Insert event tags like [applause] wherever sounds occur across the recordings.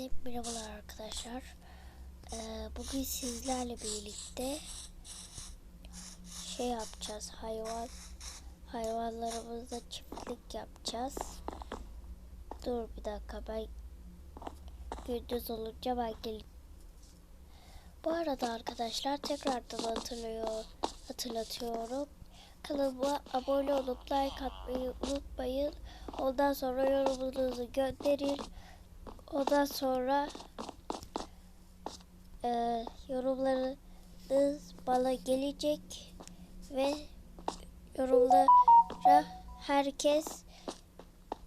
Herkese merhabalar arkadaşlar. Ee, bugün sizlerle birlikte şey yapacağız. Hayvan hayvanlarımızla çiftlik yapacağız. Dur bir dakika ben gündüz olunca ben gelip bu arada arkadaşlar tekrardan hatırlıyor, hatırlatıyorum. Kanalıma abone olup like atmayı unutmayın. Ondan sonra yorumunuzu gönderin. Ondan sonra e, yorumlarınız bana gelecek ve yorumlara herkes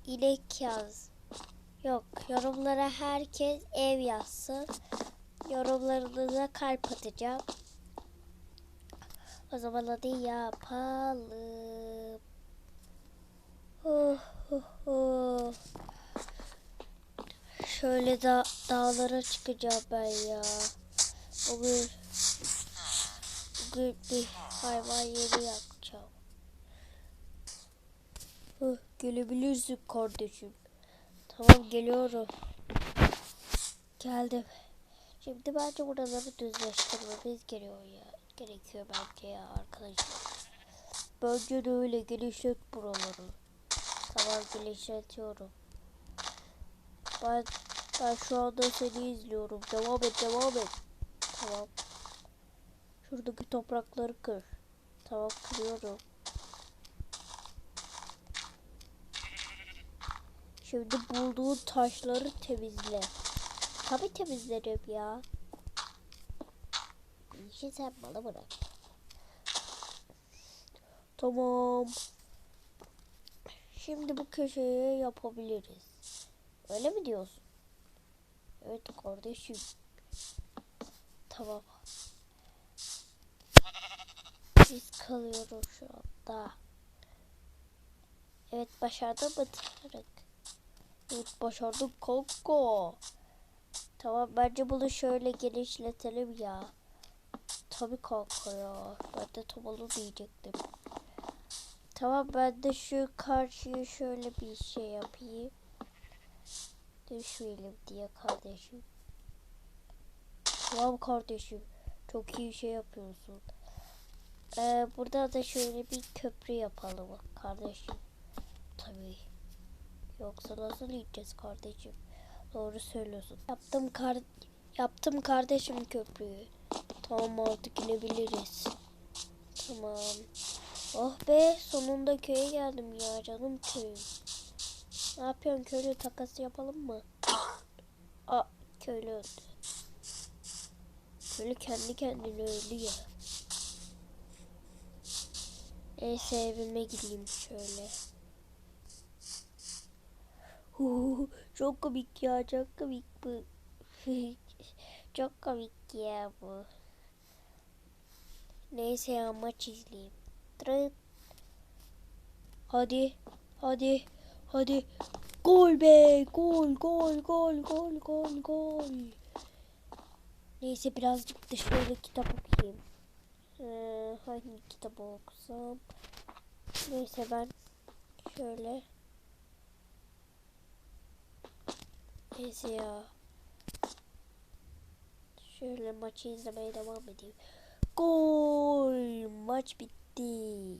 inek yaz. Yok yorumlara herkes ev yazsın. Yorumlarınıza kalp atacağım. O zaman hadi yapalım. Oh, oh, oh. Şöyle da dağlara çıkacağım ben ya. Bugün bugün bir hayvan yeri yapacağım. Huh, gelebilirsin kardeşim. Tamam geliyorum. Geldim. Şimdi bence buraları düzleştirmemiz gerekiyor ya. Gerekiyor bence ya arkadaşlar. Bence de öyle genişlet buraları. Tamam genişletiyorum. Ben, ben şu anda seni izliyorum. Devam et devam et. Tamam. Şuradaki toprakları kır. Tamam kırıyorum. Şimdi bulduğun taşları temizle. Tabi temizlerim ya. İşi sen bana bırak. Tamam. Şimdi bu köşeye yapabiliriz. Öyle mi diyorsun? Evet kardeşim. Tamam. Biz kalıyoruz şu anda. Evet başardım mı Tarık? Evet başardık kanka. Tamam bence bunu şöyle genişletelim ya. Tabii kanka ya. Ben de tam onu diyecektim. Tamam ben de şu karşıya şöyle bir şey yapayım. Düşmeyelim diye kardeşim. Tamam kardeşim. Çok iyi şey yapıyorsun. Ee, burada da şöyle bir köprü yapalım kardeşim. Tabii. Yoksa nasıl gideceğiz kardeşim? Doğru söylüyorsun. Yaptım kar yaptım kardeşim köprüyü. Tamam artık inebiliriz. Tamam. Oh be sonunda köye geldim ya canım köyüm. Ne yapıyorsun köylü takası yapalım mı? Aa köylü öldü. Köylü kendi kendine öldü ya. Neyse evime gideyim şöyle. Huu, çok komik ya çok komik bu. [laughs] çok komik ya bu. Neyse ya maç izleyeyim. Hadi. Hadi. Hadi. Gol be. Gol gol gol gol gol gol. Neyse birazcık da şöyle kitap okuyayım. Ee, hangi kitabı okusam? Neyse ben şöyle. Neyse ya. Şöyle maçı izlemeye devam edeyim. Gol! Maç bitti.